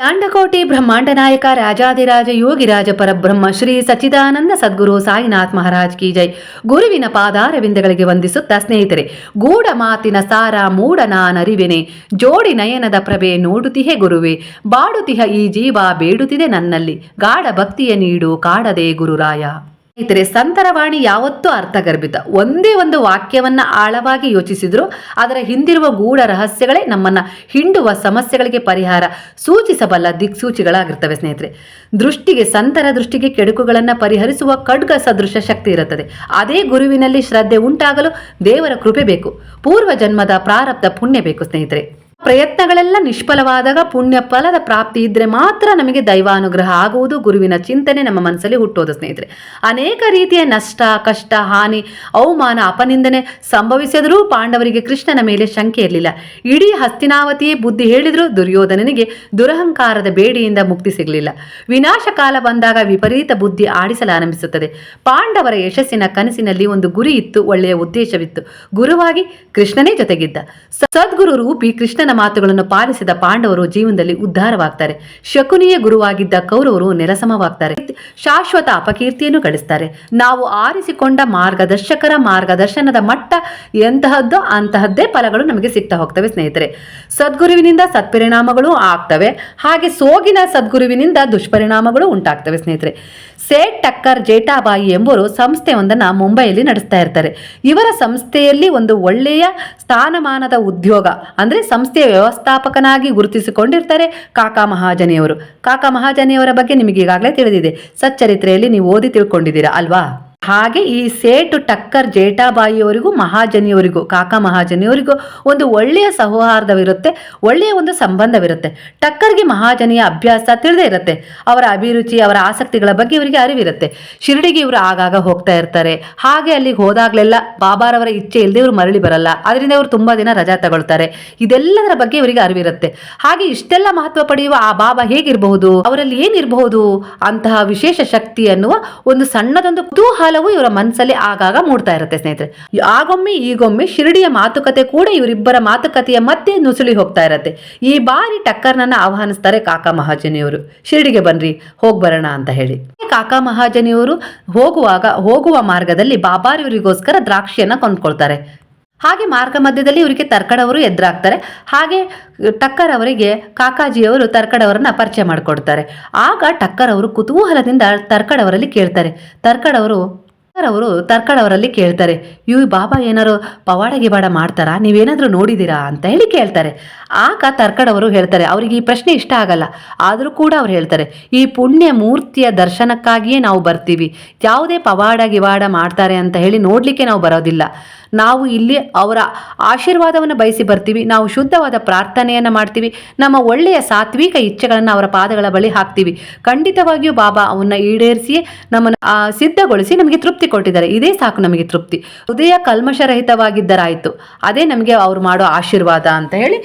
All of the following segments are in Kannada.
ಯಾಂಡಕೋಟಿ ಬ್ರಹ್ಮಾಂಡ ನಾಯಕ ರಾಜಾದಿರಾಜ ಯೋಗಿರಾಜ ಪರಬ್ರಹ್ಮ ಶ್ರೀ ಸಚ್ಚಿದಾನಂದ ಸದ್ಗುರು ಸಾಯಿನಾಥ್ ಮಹಾರಾಜ್ ಕಿ ಜೈ. ಗುರುವಿನ ಪಾದಾರವಿಂದಗಳಿಗೆ ವಂದಿಸುತ್ತಾ ಸ್ನೇಹಿತರೆ, ಗೂಢ ಮಾತಿನ ಸಾರ ಮೂಢನಾನರಿವೆನೆ ಜೋಡಿ ನಯನದ ಪ್ರಭೆ ನೋಡುತ್ತಿಹೆ ಗುರುವೆ. ಬಾಡುತಿಹ ಈ ಜೀವ ಬೇಡುತ್ತಿದೆ ನನ್ನಲ್ಲಿ. ಗಾಢ ಭಕ್ತಿಯ ನೀಡು ಕಾಡದೆ ಗುರುರಾಯ. ಸ್ನೇಹಿತರೆ ಸಂತರ ವಾಣಿ ಯಾವತ್ತೂ ಅರ್ಥಗರ್ಭಿತ. ಒಂದೇ ಒಂದು ವಾಕ್ಯವನ್ನ ಆಳವಾಗಿ ಯೋಚಿಸಿದ್ರು, ಅದರ ಹಿಂದಿರುವ ಗೂಢ ರಹಸ್ಯಗಳೇ ನಮ್ಮನ್ನ ಹಿಂಡುವ ಸಮಸ್ಯೆಗಳಿಗೆ ಪರಿಹಾರ ಸೂಚಿಸಬಲ್ಲ ದಿಕ್ಸೂಚಿಗಳಾಗಿರ್ತವೆ ಸ್ನೇಹಿತರೆ. ದೃಷ್ಟಿಗೆ, ಸಂತರ ದೃಷ್ಟಿಗೆ ಕೆಡುಕುಗಳನ್ನು ಪರಿಹರಿಸುವ ಖಡ್ಗ ಸದೃಶ ಶಕ್ತಿ ಇರುತ್ತದೆ. ಅದೇ ಗುರುವಿನಲ್ಲಿ ಶ್ರದ್ಧೆ ಉಂಟಾಗಲು ದೇವರ ಕೃಪೆ ಬೇಕು. ಪೂರ್ವ ಜನ್ಮದ ಪ್ರಾರಬ್ಧ ಪುಣ್ಯ ಬೇಕು ಸ್ನೇಹಿತರೆ. ಪ್ರಯತ್ನಗಳೆಲ್ಲ ನಿಷ್ಫಲವಾದಾಗ ಪುಣ್ಯ ಫಲದ ಪ್ರಾಪ್ತಿ ಇದ್ರೆ ಮಾತ್ರ ನಮಗೆ ದೈವಾನುಗ್ರಹ ಆಗುವುದು ಗುರುವಿನ ಚಿಂತನೆ ನಮ್ಮ ಮನಸ್ಸಲ್ಲಿ ಹುಟ್ಟೋದು ಸ್ನೇಹಿತರೆ. ಅನೇಕ ರೀತಿಯ ನಷ್ಟ, ಕಷ್ಟ, ಹಾನಿ, ಅವಮಾನ, ಅಪನಿಂದನೆ ಸಂಭವಿಸಿದರೂ ಪಾಂಡವರಿಗೆ ಕೃಷ್ಣನ ಮೇಲೆ ಶಂಕೆ ಇರಲಿಲ್ಲ. ಇಡೀ ಹಸ್ತಿನಾವತಿಯೇ ಬುದ್ಧಿ ಹೇಳಿದರೂ ದುರ್ಯೋಧನನಿಗೆ ದುರಹಂಕಾರದ ಬೇಡಿಯಿಂದ ಮುಕ್ತಿ ಸಿಗಲಿಲ್ಲ. ವಿನಾಶ ಕಾಲ ಬಂದಾಗ ವಿಪರೀತ ಬುದ್ಧಿ ಆಡಿಸಲಾರಂಭಿಸುತ್ತದೆ. ಪಾಂಡವರ ಯಶಸ್ಸಿನ ಕನಸಿನಲ್ಲಿ ಒಂದು ಗುರಿ ಇತ್ತು, ಒಳ್ಳೆಯ ಉದ್ದೇಶವಿತ್ತು. ಗುರುವಾಗಿ ಕೃಷ್ಣನೇ ಜೊತೆಗಿದ್ದ. ಸದ್ಗುರು ರೂಪಿ ಕೃಷ್ಣನ ಮಾತುಗಳನ್ನು ಪಾಲಿಸಿದ ಪಾಂಡವರು ಜೀವನದಲ್ಲಿ ಉದ್ಧಾರವಾಗ್ತಾರೆ. ಶಕುನಿಯ ಗುರುವಾಗಿದ್ದ ಕೌರವರು ನೆಲಸಮವಾಗ್ತಾರೆ. ಶಾಶ್ವತ ಅಪಕೀರ್ತಿಯನ್ನು ಗಳಿಸ್ತಾರೆ. ನಾವು ಆರಿಸಿಕೊಂಡ ಮಾರ್ಗದರ್ಶಕರ ಮಾರ್ಗದರ್ಶನದ ಮಟ್ಟ ಎಂತಹದ್ದೋ ಅಂತಹದ್ದೇ ಫಲಗಳು ನಮಗೆ ಸಿಗ್ತಾ ಹೋಗ್ತವೆ ಸ್ನೇಹಿತರೆ. ಸದ್ಗುರುವಿನಿಂದ ಸತ್ಪರಿಣಾಮಗಳು ಆಗ್ತವೆ. ಹಾಗೆ ಸೋಗಿನ ಸದ್ಗುರುವಿನಿಂದ ದುಷ್ಪರಿಣಾಮಗಳು ಉಂಟಾಗ್ತವೆ ಸ್ನೇಹಿತರೆ. ಸೇಟ್ ಟಕ್ಕರ್ ಜೇಟಾಬಾಯಿ ಎಂಬುವರು ಸಂಸ್ಥೆಯೊಂದನ್ನು ಮುಂಬೈಯಲ್ಲಿ ನಡೆಸ್ತಾ ಇರ್ತಾರೆ. ಇವರ ಸಂಸ್ಥೆಯಲ್ಲಿ ಒಂದು ಒಳ್ಳೆಯ ಸ್ಥಾನಮಾನದ ಉದ್ಯೋಗ, ಅಂದರೆ ಸಂಸ್ಥೆಯ ವ್ಯವಸ್ಥಾಪಕನಾಗಿ ಗುರುತಿಸಿಕೊಂಡಿರ್ತಾರೆ ಕಾಕಾ ಮಹಾಜನಿಯವರು. ಕಾಕಾ ಮಹಾಜನಿಯವರ ಬಗ್ಗೆ ನಿಮಗೆ ಈಗಾಗಲೇ ತಿಳಿದಿದೆ. ಸಚ್ಚರಿತ್ರೆಯಲ್ಲಿ ನೀವು ಓದಿ ತಿಳ್ಕೊಂಡಿದ್ದೀರಾ ಅಲ್ವಾ? ಹಾಗೆ ಈ ಸೇಟು ಟಕ್ಕರ್ ಜೇಟಾಬಾಯಿಯವರಿಗೂ ಮಹಾಜನಿಯವರಿಗೂ, ಕಾಕಾ ಮಹಾಜನಿಯವರಿಗೂ ಒಂದು ಒಳ್ಳೆಯ ಸೌಹಾರ್ದವಿರುತ್ತೆ, ಒಳ್ಳೆಯ ಒಂದು ಸಂಬಂಧವಿರುತ್ತೆ. ಟಕ್ಕರ್ಗೆ ಮಹಾಜನಿಯ ಅಭ್ಯಾಸ ತಿಳಿದೇ ಇರುತ್ತೆ. ಅವರ ಅಭಿರುಚಿ, ಅವರ ಆಸಕ್ತಿಗಳ ಬಗ್ಗೆ ಇವರಿಗೆ ಅರಿವಿರುತ್ತೆ. ಶಿರಡಿಗೆ ಇವರು ಆಗಾಗ ಹೋಗ್ತಾ ಇರ್ತಾರೆ. ಹಾಗೆ ಅಲ್ಲಿಗೆ ಹೋದಾಗಲೆಲ್ಲ ಬಾಬಾರವರ ಇಚ್ಛೆ ಇಲ್ಲದೆ ಇವರು ಮರಳಿ ಬರಲ್ಲ. ಅದರಿಂದ ಇವರು ತುಂಬಾ ದಿನ ರಜಾ ತಗೊಳ್ತಾರೆ. ಇದೆಲ್ಲದರ ಬಗ್ಗೆ ಇವರಿಗೆ ಅರಿವಿರುತ್ತೆ. ಹಾಗೆ ಇಷ್ಟೆಲ್ಲ ಮಹತ್ವ ಪಡೆಯುವ ಆ ಬಾಬಾ ಹೇಗಿರಬಹುದು? ಅವರಲ್ಲಿ ಏನಿರಬಹುದು? ಅಂತಹ ವಿಶೇಷ ಶಕ್ತಿ ಅನ್ನುವ ಒಂದು ಸಣ್ಣದೊಂದು ಕುತೂಹಲವು ಇವರ ಮನಸ್ಸಲ್ಲಿ ಆಗಾಗ ಮೂಡ್ತಾ ಇರುತ್ತೆ ಸ್ನೇಹಿತರೆ. ಆಗೊಮ್ಮೆ ಈಗೊಮ್ಮೆ ಶಿರಡಿಯ ಮಾತುಕತೆ ಕೂಡ ಇವರಿಬ್ಬರ ಮಾತುಕತೆಯ ಮಧ್ಯೆ ನುಸುಳಿ ಹೋಗ್ತಾ ಇರತ್ತೆ. ಈ ಬಾರಿ ಟಕ್ಕರ್ನನ್ನ ಆಹ್ವಾನಿಸ್ತಾರೆ ಕಾಕಾ ಮಹಾಜನಿಯವರು. ಶಿರಡಿಗೆ ಬನ್ರಿ ಹೋಗ್ಬರೋಣ ಅಂತ ಹೇಳಿ. ಕಾಕಾ ಮಹಾಜನಿಯವರು ಹೋಗುವಾಗ, ಹೋಗುವ ಮಾರ್ಗದಲ್ಲಿ ಬಾಬಾರಿಯವರಿಗೋಸ್ಕರ ದ್ರಾಕ್ಷಿಯನ್ನ ಕೊಂಡ್ಕೊಳ್ತಾರೆ. ಹಾಗೆ ಮಾರ್ಗ ಮಧ್ಯದಲ್ಲಿ ಇವರಿಗೆ ತರ್ಕಡವರು ಎದುರಾಗ್ತಾರೆ. ಹಾಗೆ ಟಕ್ಕರ್ ಅವರಿಗೆ ಕಾಕಾಜಿಯವರು ತರ್ಕಡವರನ್ನ ಪರಿಚಯ ಮಾಡಿಕೊಡ್ತಾರೆ. ಆಗ ಟಕ್ಕರ್ ಅವರು ಕುತೂಹಲದಿಂದ ತರ್ಕಡವರಲ್ಲಿ ಕೇಳ್ತಾರೆ. ತರ್ಕಡವರು ಅವರು ತರ್ಕಡವರಲ್ಲಿ ಕೇಳ್ತಾರೆ ಇವ್ ಬಾಬಾ ಏನಾರು ಪವಾಡ ಗಿವಾಡ ಮಾಡ್ತಾರಾ? ನೀವೇನಾದರೂ ನೋಡಿದೀರಾ ಅಂತ ಹೇಳಿ ಕೇಳ್ತಾರೆ. ಆಗ ತರ್ಕಡವರು ಹೇಳ್ತಾರೆ, ಅವರಿಗೆ ಈ ಪ್ರಶ್ನೆ ಇಷ್ಟ ಆಗಲ್ಲ. ಆದರೂ ಕೂಡ ಅವ್ರು ಹೇಳ್ತಾರೆ, ಈ ಪುಣ್ಯ ಮೂರ್ತಿಯ ದರ್ಶನಕ್ಕಾಗಿಯೇ ನಾವು ಬರ್ತೀವಿ. ಯಾವುದೇ ಪವಾಡ ಗಿವಾಡ ಮಾಡ್ತಾರೆ ಅಂತ ಹೇಳಿ ನೋಡಲಿಕ್ಕೆ ನಾವು ಬರೋದಿಲ್ಲ. ನಾವು ಇಲ್ಲಿ ಅವರ ಆಶೀರ್ವಾದವನ್ನು ಬಯಸಿ ಬರ್ತೀವಿ. ನಾವು ಶುದ್ಧವಾದ ಪ್ರಾರ್ಥನೆಯನ್ನು ಮಾಡ್ತೀವಿ. ನಮ್ಮ ಒಳ್ಳೆಯ ಸಾತ್ವಿಕ ಇಚ್ಛೆಗಳನ್ನು ಅವರ ಪಾದಗಳ ಬಳಿ ಹಾಕ್ತೀವಿ. ಖಂಡಿತವಾಗಿಯೂ ಬಾಬಾ ಅವನ್ನ ಈಡೇರಿಸಿ ನಮ್ಮನ್ನು ಸಿದ್ಧಗೊಳಿಸಿ ನಮಗೆ ತೃಪ್ತಿ ಕೊಟ್ಟಿದ್ದಾರೆ. ಇದೇ ಸಾಕು ನಮಗೆ ತೃಪ್ತಿ. ಹೃದಯ ಕಲ್ಮಶರಹಿತವಾಗಿದ್ದರಾಯಿತು. ಅದೇ ನಮಗೆ ಅವ್ರು ಮಾಡೋ ಆಶೀರ್ವಾದ ಅಂತ ಹೇಳಿ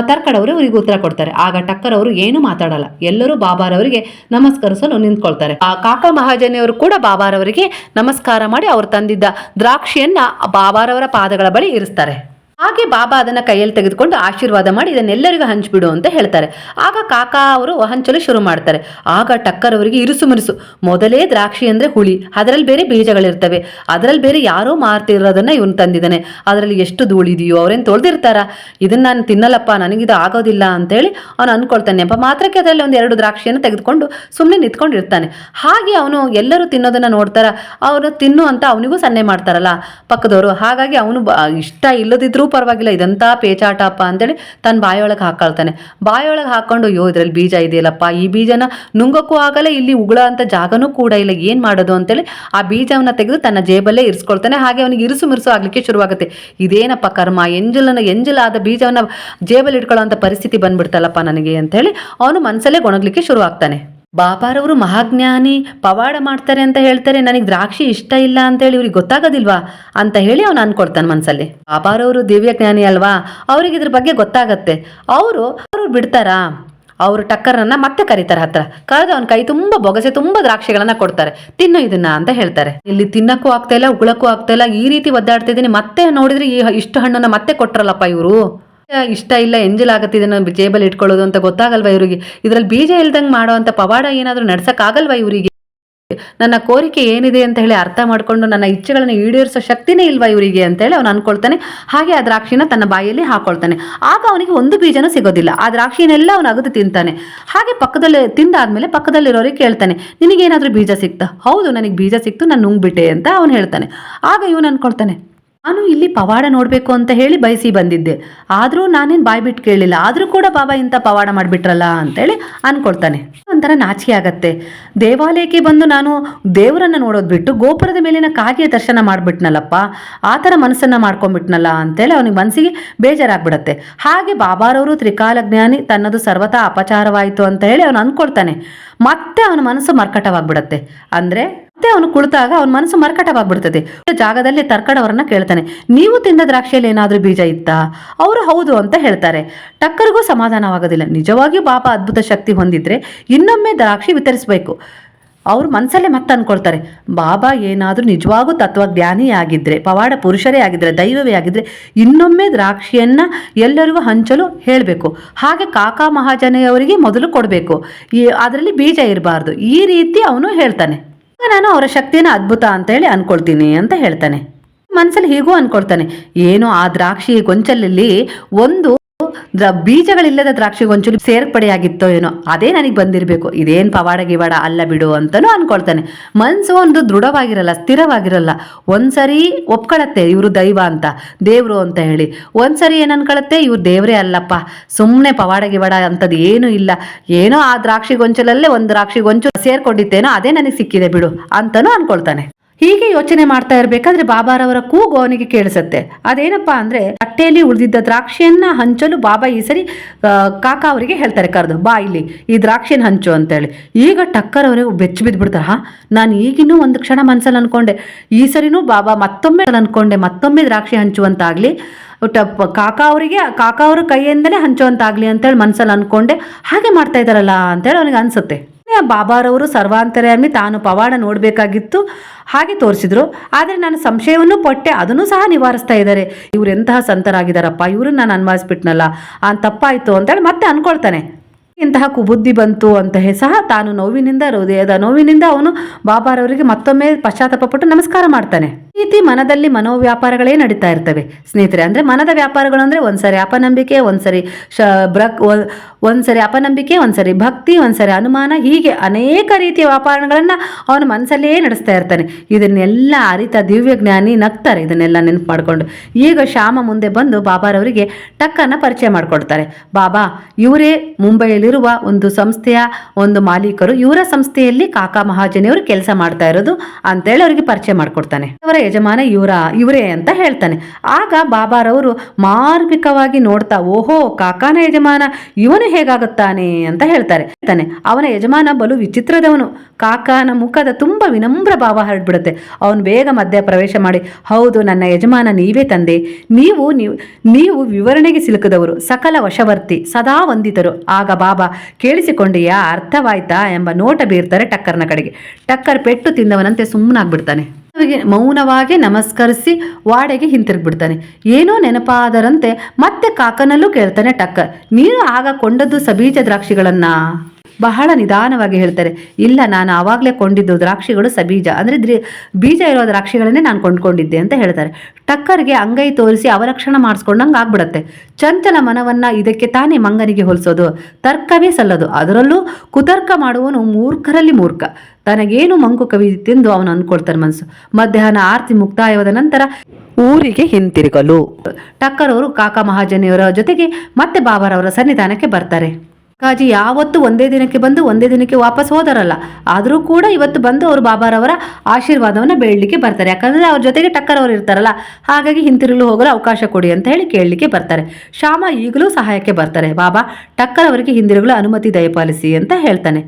ತರ್ಕಡವರು ಇವರಿಗೆ ಉತ್ತರ ಕೊಡ್ತಾರೆ. ಆಗ ಟಕ್ಕರ್ ಅವರು ಏನು ಮಾತಾಡಲ್ಲ. ಎಲ್ಲರೂ ಬಾಬಾರವರಿಗೆ ನಮಸ್ಕರಿಸಲು ನಿಂತ್ಕೊಳ್ತಾರೆ. ಆ, ಕಾಕಾ ಮಹಾಜನಿಯವರು ಕೂಡ ಬಾಬಾರವರಿಗೆ ನಮಸ್ಕಾರ ಮಾಡಿ ಅವರು ತಂದಿದ್ದ ದ್ರಾಕ್ಷಿಯನ್ನ ಬಾಬಾರವರ ಪಾದಗಳ ಬಳಿ ಇರಿಸ್ತಾರೆ. ಹಾಗೆ ಬಾಬಾ ಅದನ್ನ ಕೈಯಲ್ಲಿ ತೆಗೆದುಕೊಂಡು ಆಶೀರ್ವಾದ ಮಾಡಿ ಇದನ್ನೆಲ್ಲರಿಗೂ ಹಂಚ್ಬಿಡು ಅಂತ ಹೇಳ್ತಾರೆ. ಆಗ ಕಾಕಾ ಅವರು ಹಂಚಲು ಶುರು ಮಾಡ್ತಾರೆ. ಆಗ ಟಕ್ಕರ್ ಅವರಿಗೆ ಇರುಸು ಮುರುಸು. ಮೊದಲೇ ದ್ರಾಕ್ಷಿ ಅಂದ್ರೆ ಹುಳಿ, ಅದರಲ್ಲಿ ಬೇರೆ ಬೀಜಗಳಿರ್ತವೆ. ಅದರಲ್ಲಿ ಬೇರೆ ಯಾರೋ ಮಾರ್ತಿರೋದನ್ನ ಇವನು ತಂದಿದ್ದಾನೆ. ಅದರಲ್ಲಿ ಎಷ್ಟು ಧೂಳಿದೆಯೋ ಅವ್ರೇನು ತೊಳೆದಿರ್ತಾರ? ಇದನ್ನ ನಾನು ತಿನ್ನಲ್ಲಪ್ಪ, ನನಗಿದು ಆಗೋದಿಲ್ಲ ಅಂತೇಳಿ ಅವನು ಅನ್ಕೊಳ್ತಾನೆ ಅಪ್ಪ ಮಾತ್ರಕ್ಕೆ ಅದರಲ್ಲಿ ಒಂದು ಎರಡು ದ್ರಾಕ್ಷಿಯನ್ನು ತೆಗೆದುಕೊಂಡು ಸುಮ್ಮನೆ ನಿಂತ್ಕೊಂಡಿರ್ತಾನೆ. ಹಾಗೆ ಅವನು ಎಲ್ಲರೂ ತಿನ್ನೋದನ್ನ ನೋಡ್ತಾರ? ಅವನು ತಿನ್ನು ಅಂತ ಅವನಿಗೂ ಸನ್ನೆ ಮಾಡ್ತಾರಲ್ಲ ಪಕ್ಕದವರು. ಹಾಗಾಗಿ ಅವನು ಇಷ್ಟ ಇಲ್ಲದಿದ್ರೂ ಪರವಾಗಿಲ್ಲ, ಇದಂತ ಪೇಚಾಟಪ್ಪ ಅಂತೇಳಿ ತನ್ನ ಬಾಯೊಳಗೆ ಹಾಕೊಳ್ತಾನೆ. ಬಾಯೊಳಗೆ ಹಾಕೊಂಡು ಅಯ್ಯೋ ಇದರಲ್ಲಿ ಬೀಜ ಇದೆಯಲ್ಲಪ್ಪ, ಈ ಬೀಜನ ನುಂಗಕ್ಕೂ ಆಗಲ್ಲ, ಇಲ್ಲಿ ಉಗುಳ ಅಂತ ಜಾಗನೂ ಕೂಡ ಇಲ್ಲ, ಏನು ಮಾಡೋದು? ಅಂತೇಳಿ ಆ ಬೀಜವನ್ನ ತೆಗೆದು ತನ್ನ ಜೇಬಲ್ಲೇ ಇರಿಸ್ಕೊಳ್ತಾನೆ. ಹಾಗೆ ಅವನಿಗೆ ಇರುಸು ಮಿರುಸು ಆಗಲಿಕ್ಕೆ ಶುರುವಾಗುತ್ತೆ. ಇದೇನಪ್ಪ ಕರ್ಮ, ಎಂಜಲನ, ಎಂಜಲಾದ ಬೀಜವನ್ನ ಜೇಬಲ್ಲಿ ಇಟ್ಕೊಳ್ಳೋ ಪರಿಸ್ಥಿತಿ ಬಂದ್ಬಿಡ್ತಲ್ಲಪ್ಪ ನನಗೆ, ಅಂತೇಳಿ ಅವನು ಮನಸ್ಸಲ್ಲೇ ಗೊಣಗ್ಲಿಕ್ಕೆ ಶುರುವಾಗ್ತಾನೆ. ಬಾಬಾರವರು ಮಹಾಜ್ಞಾನಿ, ಪವಾಡ ಮಾಡ್ತಾರೆ ಅಂತ ಹೇಳ್ತಾರೆ, ನನಗೆ ದ್ರಾಕ್ಷಿ ಇಷ್ಟ ಇಲ್ಲ ಅಂತ ಹೇಳಿ ಇವ್ರಿಗೆ ಗೊತ್ತಾಗೋದಿಲ್ವಾ ಅಂತ ಹೇಳಿ ಅವನು ಅನ್ಕೊಡ್ತಾನೆ ಮನಸ್ಸಲ್ಲಿ ಬಾಬಾರವರು ದಿವ್ಯ ಜ್ಞಾನಿ ಅಲ್ವಾ? ಅವ್ರಿಗೆ ಇದ್ರ ಬಗ್ಗೆ ಗೊತ್ತಾಗತ್ತೆ. ಅವರು ಅವರು ಬಿಡ್ತಾರಾ? ಅವರು ಟಕ್ಕರನ್ನ ಮತ್ತೆ ಕರೀತಾರೆ ಹತ್ರ. ಕರೆದು ಅವನ ಕೈ ತುಂಬಾ ಬೊಗಸೆ, ತುಂಬಾ ದ್ರಾಕ್ಷಿಗಳನ್ನ ಕೊಡ್ತಾರೆ. ತಿನ್ನು ಇದನ್ನ ಅಂತ ಹೇಳ್ತಾರೆ. ಇಲ್ಲಿ ತಿನ್ನಕ್ಕೂ ಆಗ್ತಾ ಇಲ್ಲ, ಉಗುಳಕ್ಕೂ ಆಗ್ತಾ ಇಲ್ಲ, ಈ ರೀತಿ ಒದ್ದಾಡ್ತಿದ್ದೀನಿ, ಮತ್ತೆ ನೋಡಿದ್ರೆ ಈ ಇಷ್ಟು ಹಣ್ಣನ್ನ ಮತ್ತೆ ಕೊಟ್ರಲ್ಲಪ್ಪ ಇವರು? ಇಷ್ಟ ಇಲ್ಲ, ಎಂಜಲ್ ಆಗುತ್ತಿದೆ ಇದನ್ನ ಜೇಬಲ್ಲಿ ಇಟ್ಕೊಳ್ಳೋದು ಅಂತ ಗೊತ್ತಾಗಲ್ವಾ ಇವರಿಗೆ? ಇದರಲ್ಲಿ ಬೀಜ ಇಲ್ದಂಗೆ ಮಾಡೋ ಅಂತ ಪವಾಡ ಏನಾದರೂ ನಡ್ಸಕ್ಕಾಗಲ್ವಾ ಇವರಿಗೆ? ನನ್ನ ಕೋರಿಕೆ ಏನಿದೆ ಅಂತ ಹೇಳಿ ಅರ್ಥ ಮಾಡಿಕೊಂಡು ನನ್ನ ಇಚ್ಛೆಗಳನ್ನು ಈಡೇರಿಸೋ ಶಕ್ತಿನೇ ಇಲ್ವಾ ಇವರಿಗೆ ಅಂತ ಹೇಳಿ ಅವನು ಅನ್ಕೊಳ್ತಾನೆ. ಹಾಗೆ ಆ ದ್ರಾಕ್ಷಿನ ತನ್ನ ಬಾಯಲ್ಲಿ ಹಾಕೊಳ್ತಾನೆ. ಆಗ ಅವನಿಗೆ ಒಂದು ಬೀಜನೂ ಸಿಗೋದಿಲ್ಲ. ಆ ದ್ರಾಕ್ಷಿನೆಲ್ಲ ಅವನು ಅಗದು ತಿಂತಾನೆ. ಹಾಗೆ ಪಕ್ಕದಲ್ಲಿ ತಿಂದಾದ್ಮೇಲೆ ಪಕ್ಕದಲ್ಲಿರೋರಿಗೆ ಕೇಳ್ತಾನೆ, ನಿನಗೇನಾದರೂ ಬೀಜ ಸಿಕ್ತಾ? ಹೌದು, ನನಗೆ ಬೀಜ ಸಿಕ್ತು, ನಾನು ನುಂಗ್ಬಿಟ್ಟೆ ಅಂತ ಅವನು ಹೇಳ್ತಾನೆ. ಆಗ ಇವನು ಅನ್ಕೊಳ್ತಾನೆ ನಾನು ಇಲ್ಲಿ ಪವಾಡ ನೋಡಬೇಕು ಅಂತ ಹೇಳಿ ಬಯಸಿ ಬಂದಿದ್ದೆ. ಆದರೂ ನಾನೇನು ಬಾಯ್ಬಿಟ್ಟು ಕೇಳಿಲ್ಲ. ಆದರೂ ಕೂಡ ಬಾಬಾ ಇಂಥ ಪವಾಡ ಮಾಡಿಬಿಟ್ರಲ್ಲ ಅಂತೇಳಿ ಅನ್ಕೊಳ್ತಾನೆ. ಒಂಥರ ನಾಚಿಕೆ ಆಗತ್ತೆ. ದೇವಾಲಯಕ್ಕೆ ಬಂದು ನಾನು ದೇವರನ್ನ ನೋಡೋದು ಬಿಟ್ಟು ಗೋಪುರದ ಮೇಲಿನ ಕಾಗೆಯ ದರ್ಶನ ಮಾಡಿಬಿಟ್ನಲ್ಲಪ್ಪ. ಆ ಥರ ಮನಸ್ಸನ್ನು ಮಾಡ್ಕೊಂಡ್ಬಿಟ್ನಲ್ಲ ಅಂತೇಳಿ ಅವನಿಗೆ ಮನಸ್ಸಿಗೆ ಬೇಜಾರಾಗ್ಬಿಡತ್ತೆ. ಹಾಗೆ ಬಾಬಾರವರು ತ್ರಿಕಾಲ ಜ್ಞಾನಿ ತನ್ನದು ಸರ್ವತಾ ಅಪಚಾರವಾಯಿತು ಅಂತ ಹೇಳಿ ಅವನು ಅಂದ್ಕೊಳ್ತಾನೆ ಮತ್ತೆ ಅವನ ಮನಸ್ಸು ಮರ್ಕಟವಾಗ್ಬಿಡತ್ತೆ. ಅಂದರೆ ಮತ್ತೆ ಅವನು ಕುಳಿತಾಗ ಅವನ ಮನಸ್ಸು ಮರ್ಕಟವಾಗ್ಬಿಡ್ತದೆ. ಜಾಗದಲ್ಲಿ ತರ್ಕಡವರನ್ನ ಕೇಳ್ತಾನೆ. ನೀವು ತಿಂದ ದ್ರಾಕ್ಷಿಯಲ್ಲಿ ಏನಾದರೂ ಬೀಜ ಇತ್ತಾ? ಅವರು ಹೌದು ಅಂತ ಹೇಳ್ತಾರೆ. ಟಕ್ಕರ್ಗೂ ಸಮಾಧಾನವಾಗೋದಿಲ್ಲ. ನಿಜವಾಗಿಯೂ ಬಾಬಾ ಅದ್ಭುತ ಶಕ್ತಿ ಹೊಂದಿದ್ರೆ ಇನ್ನೊಮ್ಮೆ ದ್ರಾಕ್ಷಿ ವಿತರಿಸಬೇಕು. ಅವ್ರು ಮನಸ್ಸಲ್ಲೇ ಮತ್ತೆ ಅನ್ಕೊಳ್ತಾರೆ. ಬಾಬಾ, ಏನಾದರೂ ನಿಜವಾಗೂ ತತ್ವಜ್ಞಾನಿ ಆಗಿದ್ರೆ, ಪವಾಡ ಪುರುಷರೇ ಆಗಿದ್ರೆ, ದೈವವೇ ಆಗಿದ್ರೆ ಇನ್ನೊಮ್ಮೆ ದ್ರಾಕ್ಷಿಯನ್ನ ಎಲ್ಲರಿಗೂ ಹಂಚಲು ಹೇಳಬೇಕು. ಹಾಗೆ ಕಾಕಾ ಮಹಾಜನೆಯವರಿಗೆ ಮೊದಲು ಕೊಡಬೇಕು. ಅದರಲ್ಲಿ ಬೀಜ ಇರಬಾರ್ದು. ಈ ರೀತಿ ಅವನು ಹೇಳ್ತಾನೆ. ನಾನು ಅವರ ಶಕ್ತಿನ ಅದ್ಭುತ ಅಂತ ಹೇಳಿ ಅನ್ಕೊಳ್ತೀನಿ ಅಂತ ಹೇಳ್ತಾನೆ. ಮನಸ್ಸಲ್ಲಿ ಹೀಗೂ ಅನ್ಕೊಳ್ತಾನೆ, ಏನೋ ಆ ದ್ರಾಕ್ಷಿ ಗೊಂಚಲಲ್ಲಿ ಒಂದು ಬೀಜಗಳಿಲ್ಲದ ದ್ರಾಕ್ಷಿ ಗೊಂಚಲು ಸೇರ್ಪಡೆಯಾಗಿತ್ತೋ ಏನೋ, ಅದೇ ನನಗೆ ಬಂದಿರಬೇಕು. ಇದೇನು ಪವಾಡ ಗಿವಾಡ ಅಲ್ಲ ಬಿಡು ಅಂತಲೂ ಅನ್ಕೊಳ್ತಾನೆ. ಮನಸ್ಸು ಒಂದು ದೃಢವಾಗಿರಲ್ಲ, ಸ್ಥಿರವಾಗಿರಲ್ಲ. ಒಂದ್ಸರಿ ಒಪ್ಕೊಳತ್ತೆ, ಇವರು ದೈವ ಅಂತ, ದೇವರು ಅಂತ ಹೇಳಿ. ಒಂದ್ಸರಿ ಏನು ಅನ್ಕೊಳತ್ತೆ, ಇವ್ರು ದೇವರೇ ಅಲ್ಲಪ್ಪ. ಸುಮ್ಮನೆ ಪವಾಡ ಗಿವಾಡ ಅಂಥದ್ದು ಏನೂ ಇಲ್ಲ. ಏನೋ ಆ ದ್ರಾಕ್ಷಿ ಗೊಂಚಲಲ್ಲೇ ಒಂದು ದ್ರಾಕ್ಷಿ ಗೊಂಚು ಸೇರ್ಕೊಂಡಿತ್ತೇನೋ, ಅದೇ ನನಗೆ ಸಿಕ್ಕಿದೆ ಬಿಡು ಅಂತಲೂ ಅನ್ಕೊಳ್ತಾನೆ. ಹೀಗೆ ಯೋಚನೆ ಮಾಡ್ತಾ ಇರಬೇಕಾದ್ರೆ ಬಾಬಾರವರ ಕೂಗು ಅವನಿಗೆ ಕೇಳಿಸುತ್ತೆ. ಅದೇನಪ್ಪ ಅಂದ್ರೆ, ತಟ್ಟೆಯಲ್ಲಿ ಉಳಿದಿದ್ದ ದ್ರಾಕ್ಷಿಯನ್ನ ಹಂಚಲು ಬಾಬಾ ಈ ಸರಿ ಕಾಕ ಅವರಿಗೆ ಹೇಳ್ತಾರೆ ಕರೆದು, ಬಾ ಇಲ್ಲಿ, ಈ ದ್ರಾಕ್ಷಿನ ಹಂಚು ಅಂತೇಳಿ. ಈಗ ಟಕ್ಕರ್ ಅವರಿಗೆ ಬೆಚ್ಚಿ ಬಿದ್ದುಬಿಡ್ತಾರೆ ಹಾ, ನಾನು ಈಗಿನ್ನೂ ಒಂದು ಕ್ಷಣ ಮನಸ್ಸಲ್ಲಿ ಅನ್ಕೊಂಡೆ, ಈ ಸರಿನೂ ಬಾಬಾ ಮತ್ತೊಮ್ಮೆ ಅನ್ಕೊಂಡೆ, ಮತ್ತೊಮ್ಮೆ ದ್ರಾಕ್ಷಿ ಹಂಚುವಂತಾಗ್ಲಿ ಕಾಕ ಅವರಿಗೆ, ಕಾಕ ಅವ್ರ ಕೈಯಿಂದಲೇ ಹಂಚುವಂತಾಗ್ಲಿ ಅಂತೇಳಿ ಮನಸ್ಸಲ್ಲಿ ಅನ್ಕೊಂಡೆ, ಹಾಗೆ ಮಾಡ್ತಾ ಇದ್ದಾರಲ್ಲ ಅಂತೇಳಿ ಅವನಿಗೆ ಅನ್ಸುತ್ತೆ. ಬಾಬಾರವರು ಸರ್ವಾಂತರ್ಯಾಮಿ ತಾನು ಪವಾಡ ನೋಡಬೇಕಾಗಿತ್ತು. ಹಾಗೆ ತೋರಿಸಿದ್ರು. ಆದರೆ ನಾನು ಸಂಶಯವನ್ನು ಪಟ್ಟೆ, ಅದನ್ನು ಸಹ ನಿವಾರಿಸ್ತಾ ಇದ್ದಾರೆ. ಇವರು ಎಂತಹ ಸಂತರಾಗಿದ್ದಾರಪ್ಪ, ಇವ್ರನ್ನ ನಾನು ಅನ್ವಯಿಸ್ಬಿಟ್ನಲ್ಲ ಅಂತ ತಪ್ಪಾಯಿತು ಅಂತೇಳಿ ಮತ್ತೆ ಅನ್ಕೊಳ್ತಾನೆ. ಇಂತಹ ಕುಬುದ್ಧಿ ಬಂತು ಅಂತ ಸಹ ತಾನು ನೋವಿನಿಂದ, ಹೃದಯದ ನೋವಿನಿಂದ ಅವನು ಬಾಬಾರವರಿಗೆ ಮತ್ತೊಮ್ಮೆ ಪಶ್ಚಾತ್ತಾಪ ಪಟ್ಟು ನಮಸ್ಕಾರ ಮಾಡ್ತಾನೆ. ರೀತಿ ಮನದಲ್ಲಿ ಮನೋವ್ಯಾಪಾರಗಳೇ ನಡೀತಾ ಇರ್ತವೆ. ಸ್ನೇಹಿತರೆ, ಅಂದರೆ ಮನದ ವ್ಯಾಪಾರಗಳು ಅಂದರೆ ಒಂದ್ಸರಿ ಅಪನಂಬಿಕೆ, ಒಂದ್ಸರಿ ಶ, ಬ್ರಕ್ ಒಂದ್ಸರಿ ಅಪನಂಬಿಕೆ, ಒಂದ್ಸರಿ ಭಕ್ತಿ, ಒಂದ್ಸರಿ ಅನುಮಾನ, ಹೀಗೆ ಅನೇಕ ರೀತಿಯ ವ್ಯಾಪಾರಗಳನ್ನು ಅವನ ಮನಸ್ಸಲ್ಲೇ ನಡೆಸ್ತಾ ಇರ್ತಾನೆ. ಇದನ್ನೆಲ್ಲ ಅರಿತ ದಿವ್ಯಜ್ಞಾನಿ ನಗ್ತಾರೆ, ಇದನ್ನೆಲ್ಲ ನೆನಪು ಮಾಡಿಕೊಂಡು ಈಗ ಶ್ಯಾಮ ಮುಂದೆ ಬಂದು ಬಾಬಾರವರಿಗೆ ಟಕ್ಕನ್ನ ಪರಿಚಯ ಮಾಡಿಕೊಡ್ತಾರೆ. ಬಾಬಾ, ಇವರೇ ಮುಂಬೈಯಲ್ಲಿರುವ ಒಂದು ಸಂಸ್ಥೆಯ ಒಂದು ಮಾಲೀಕರು. ಇವರ ಸಂಸ್ಥೆಯಲ್ಲಿ ಕಾಕಾ ಮಹಾಜನಿಯವರು ಕೆಲಸ ಮಾಡ್ತಾ ಇರೋದು ಅಂತೇಳಿ ಅವರಿಗೆ ಪರಿಚಯ ಮಾಡಿಕೊಡ್ತಾನೆ. ಅವರ ಯಜಮಾನ ಇವರ, ಇವರೇ ಅಂತ ಹೇಳ್ತಾನೆ. ಆಗ ಬಾಬಾರವರು ಮಾರ್ಮಿಕವಾಗಿ ನೋಡ್ತಾ, ಓಹೋ, ಕಾಕಾನ ಯಜಮಾನ, ಇವನು ಹೇಗಾಗುತ್ತಾನೆ ಅಂತ ಹೇಳ್ತಾರೆ. ಹೇಳ್ತಾನೆ, ಅವನ ಯಜಮಾನ ಬಲು ವಿಚಿತ್ರದವನು. ಕಾಕಾನ ಮುಖದ ತುಂಬ ವಿನಮ್ರ ಭಾವ ಹರಡ್ಬಿಡುತ್ತೆ. ಅವನು ಬೇಗ ಮಧ್ಯ ಪ್ರವೇಶ ಮಾಡಿ, ಹೌದು, ನನ್ನ ಯಜಮಾನ ನೀವೇ ತಂದೆ. ನೀವು ನೀವು ವಿವರಣೆಗೆ ಸಿಲುಕದವರು, ಸಕಲ ವಶವರ್ತಿ, ಸದಾ ವಂದಿತರು. ಆಗ ಬಾಬಾ, ಕೇಳಿಸಿಕೊಂಡೆಯಾ, ಅರ್ಥವಾಯ್ತಾ ಎಂಬ ನೋಟ ಬೀರ್ತಾರೆ ಟಕ್ಕರ್ನ ಕಡೆಗೆ. ಟಕ್ಕರ್ ಪೆಟ್ಟು ತಿಂದವನಂತೆ ಸುಮ್ಮನಾಗ್ಬಿಡ್ತಾನೆ ಮೌನವಾಗಿ ನಮಸ್ಕರಿಸಿ ವಾಡೆಗೆ ಹಿಂತಿರುಗ್ಬಿಡ್ತಾನೆ. ಏನೋ ನೆನಪಾದರಂತೆ ಮತ್ತೆ ಕಾಕನಲ್ಲೂ ಕೇಳ್ತಾನೆ ಟಕ್ಕ. ನೀನು ಆಗ ಕೊಂಡದ್ದು ಸಬೀಜ ದ್ರಾಕ್ಷಿಗಳನ್ನ? ಬಹಳ ನಿಧಾನವಾಗಿ ಹೇಳ್ತಾರೆ. ಇಲ್ಲ, ನಾನು ಆವಾಗಲೇ ಕೊಂಡಿದ್ದು ದ್ರಾಕ್ಷಿಗಳು ಸಬೀಜ. ಅಂದರೆ ದ್ರಿ ಬೀಜ ಇರೋ ದ್ರಾಕ್ಷಿಗಳನ್ನೇ ನಾನು ಕೊಂಡ್ಕೊಂಡಿದ್ದೆ ಅಂತ ಹೇಳ್ತಾರೆ. ಟಕ್ಕರ್ಗೆ ಅಂಗೈ ತೋರಿಸಿ ಅವಲಕ್ಷಣ ಮಾಡಿಸ್ಕೊಂಡಂಗೆ ಆಗ್ಬಿಡತ್ತೆ. ಚಂಚಲ ಮನವನ್ನ ಇದಕ್ಕೆ ತಾನೇ ಮಂಗನಿಗೆ ಹೋಲಿಸೋದು. ತರ್ಕವೇ ಸಲ್ಲದು. ಅದರಲ್ಲೂ ಕುತರ್ಕ ಮಾಡುವವನು ಮೂರ್ಖರಲ್ಲಿ ಮೂರ್ಖ. ತನಗೇನು ಮಂಕು ಕವಿದಿತ್ತೆಂದು ಅವನು ಅಂದ್ಕೊಳ್ತಾನೆ ಮನಸ್ಸು ಮಧ್ಯಾಹ್ನ ಆರತಿ ಮುಕ್ತಾಯವಾದ ನಂತರ ಊರಿಗೆ ಹಿಂತಿರುಗಲು. ಟಕ್ಕರ್ ಅವರು ಕಾಕಾ ಮಹಾಜನಿಯವರ ಜೊತೆಗೆ ಮತ್ತೆ ಬಾಬಾರವರ ಸನ್ನಿಧಾನಕ್ಕೆ ಬರ್ತಾರೆ. ಕಾಜಿ ಯಾವತ್ತು ಒಂದೇ ದಿನಕ್ಕೆ ಬಂದು ಒಂದೇ ದಿನಕ್ಕೆ ವಾಪಸ್ ಹೋದರಲ್ಲ, ಆದರೂ ಕೂಡ ಇವತ್ತು ಬಂದು ಅವರು ಬಾಬಾರವರ ಆಶೀರ್ವಾದವನ್ನು ಬೇಡಲಿಕ್ಕೆ ಬರ್ತಾರೆ. ಯಾಕಂದರೆ ಅವ್ರ ಜೊತೆಗೆ ಟಕ್ಕರ್ ಅವರು ಇರ್ತಾರಲ್ಲ, ಹಾಗಾಗಿ ಹಿಂತಿರುಗಲು ಹೋಗಲು ಅವಕಾಶ ಕೊಡಿ ಅಂತ ಹೇಳಿ ಕೇಳಲಿಕ್ಕೆ ಬರ್ತಾರೆ. ಶ್ಯಾಮ ಈಗಲೂ ಸಹಾಯಕ್ಕೆ ಬರ್ತಾರೆ. ಬಾಬಾ ಟಕ್ಕರ್ ಅವರಿಗೆ ಹಿಂದಿರುಗಲು ಅನುಮತಿ ದಯಪಾಲಿಸಿ ಅಂತ ಹೇಳ್ತಾನೆ.